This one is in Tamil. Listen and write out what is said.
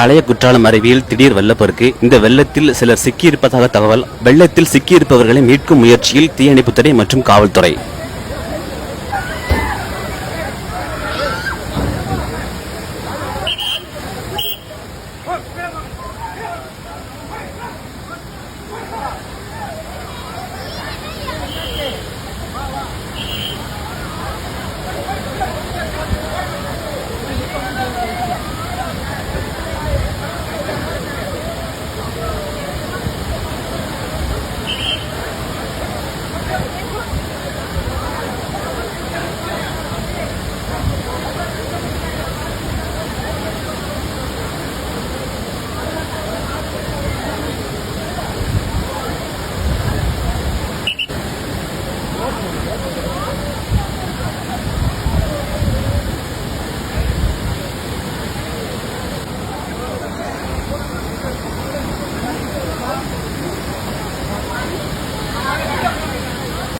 பழைய குற்றாலம் அருவியில் திடீர் வெள்ளப்பெருக்கு. இந்த வெள்ளத்தில் சிலர் சிக்கியிருப்பதாக தகவல் வெள்ளத்தில் சிக்கியிருப்பவர்களை மீட்கும் முயற்சியில் தீயணைப்புத்துறை மற்றும் காவல்துறை.